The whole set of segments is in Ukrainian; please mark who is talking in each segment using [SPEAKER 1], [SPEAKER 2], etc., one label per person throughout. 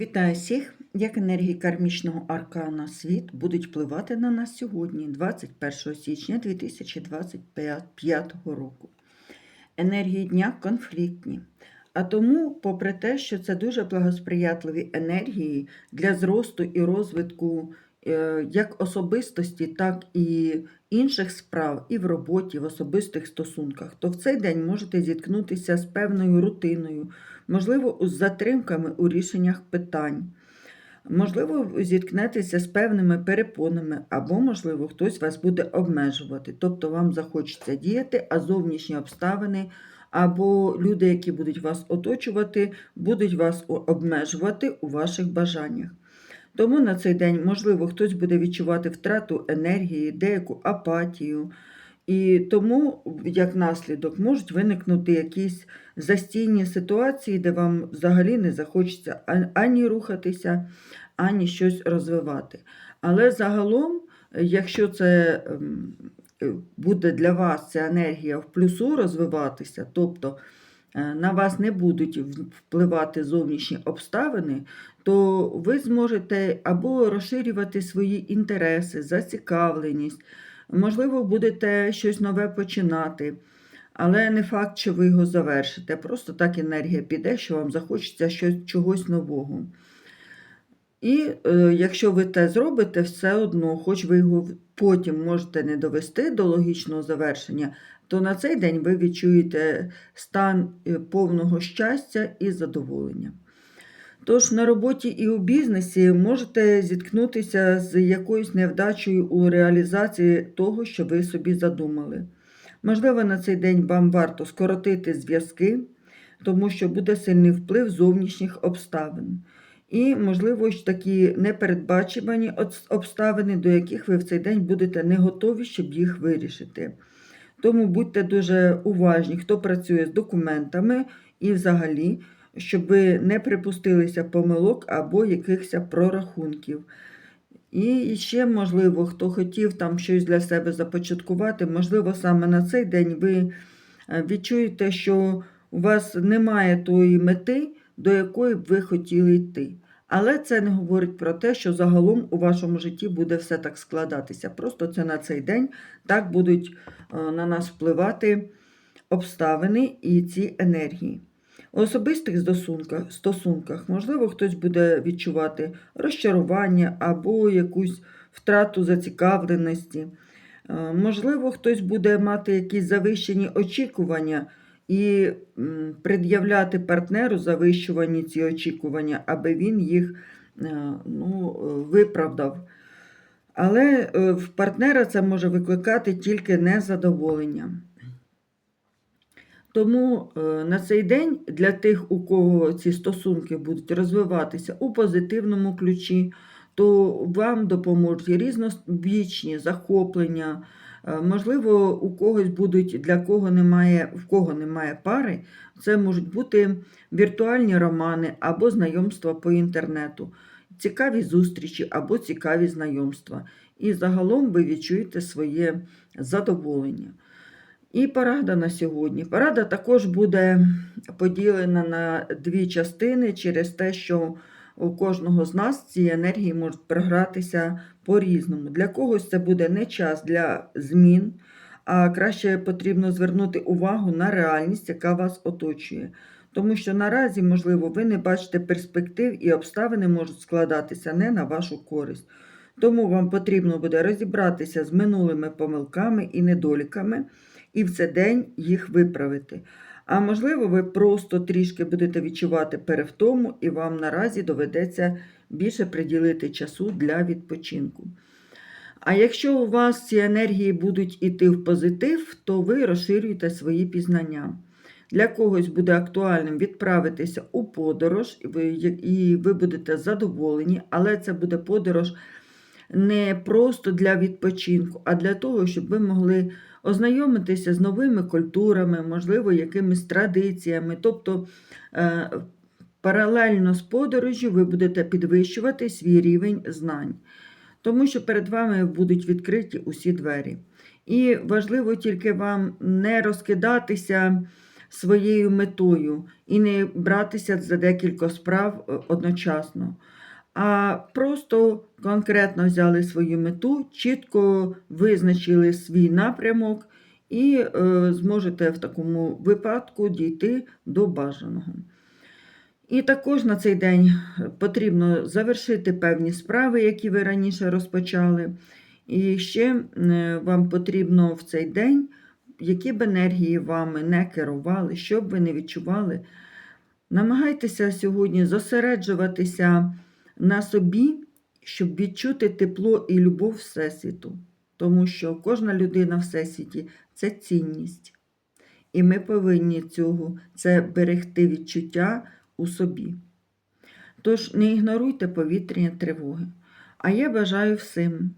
[SPEAKER 1] Вітаю всіх! Як енергії кармічного аркана світ будуть впливати на нас сьогодні, 21 січня 2025 року. Енергії дня конфліктні. А тому, попри те, що це дуже благосприятливі енергії для зросту і розвитку як особистості, так і інших справ, і в роботі, в особистих стосунках, то в цей день можете зіткнутися з певною рутиною, можливо, з затримками у рішеннях питань. Можливо, зіткнетеся з певними перепонами, або, можливо, хтось вас буде обмежувати. Тобто вам захочеться діяти, а зовнішні обставини або люди, які будуть вас оточувати, будуть вас обмежувати у ваших бажаннях. Тому на цей день, можливо, хтось буде відчувати втрату енергії, деяку апатію. І тому, як наслідок, можуть виникнути якісь застійні ситуації, де вам взагалі не захочеться ані рухатися, ані щось розвивати. Але загалом, якщо це ем, буде для вас ця енергія в плюсу розвиватися, тобто на вас не будуть впливати зовнішні обставини, то ви зможете або розширювати свої інтереси, зацікавленість, можливо, будете щось нове починати. Але не факт, що ви його завершите. Просто так енергія піде, що вам захочеться щось, чогось нового. І е, якщо ви те зробите, все одно, хоч ви його потім можете не довести до логічного завершення, то на цей день ви відчуєте стан е, повного щастя і задоволення. Тож на роботі і у бізнесі можете зіткнутися з якоюсь невдачею у реалізації того, що ви собі задумали. Можливо, на цей день вам варто скоротити зв'язки, тому що буде сильний вплив зовнішніх обставин. І, можливо, такі непередбачувані обставини, до яких ви в цей день будете не готові, щоб їх вирішити. Тому будьте дуже уважні, хто працює з документами і взагалі, щоб ви не припустилися помилок або якихось прорахунків. І ще, можливо, хто хотів там щось для себе започаткувати, можливо, саме на цей день ви е, відчуєте, що у вас немає тої мети, до якої б ви хотіли йти. Але це не говорить про те, що загалом у вашому житті буде все так складатися. Просто це на цей день так будуть е, на нас впливати обставини і ці енергії. У особистих стосунках, можливо, хтось буде відчувати розчарування або якусь втрату зацікавленості. Е, Можливо, хтось буде мати якісь завищені очікування і пред'являти партнеру завищувані ці очікування, аби він їх е, ну, виправдав. Але е, в партнера це може викликати тільки незадоволення. Тому е, на цей день для тих, у кого ці стосунки будуть розвиватися у позитивному ключі, то вам допоможуть різнобічні захоплення. Е, Можливо, у когось будуть, для кого немає, в кого немає пари, це можуть бути віртуальні романи або знайомства по інтернету, цікаві зустрічі або цікаві знайомства. І загалом ви відчуєте своє задоволення. І парада на сьогодні. Парада також буде поділена на дві частини через те, що у кожного з нас ці енергії можуть програтися по-різному. Для когось це буде не час для змін, а краще потрібно звернути увагу на реальність, яка вас оточує. Тому що наразі, можливо, ви не бачите перспектив і обставини можуть складатися не на вашу користь. Тому вам потрібно буде розібратися з минулими помилками і недоліками і в цей день їх виправити. А можливо, ви просто трішки будете відчувати перевтому, і вам наразі доведеться більше приділити часу для відпочинку. А якщо у вас ці енергії будуть іти в позитив, то ви розширюєте свої пізнання. Для когось буде актуальним відправитися у подорож, і ви будете задоволені, але це буде подорож не просто для відпочинку, а для того, щоб ви могли ознайомитися з новими культурами, можливо, якимись традиціями. Тобто е, паралельно з подорожю ви будете підвищувати свій рівень знань, тому що перед вами будуть відкриті усі двері. І важливо тільки вам не розкидатися своєю метою і не братися за декілька справ е, одночасно, а просто конкретно взяли свою мету, чітко визначили свій напрямок і е, зможете в такому випадку дійти до бажаного. І також на цей день потрібно завершити певні справи, які ви раніше розпочали. І ще вам потрібно в цей день, які б енергії вами не керували, що б ви не відчували, намагайтеся сьогодні зосереджуватися на собі, щоб відчути тепло і любов Всесвіту. Тому що кожна людина Всесвіті це цінність. І ми повинні цього це берегти відчуття у собі. Тож не ігноруйте повітряні тривоги. А я бажаю всім,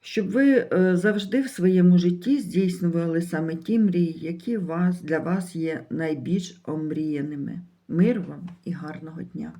[SPEAKER 1] щоб ви е, завжди в своєму житті здійснювали саме ті мрії, які вас, для вас є найбільш омріяними. Мир вам і гарного дня!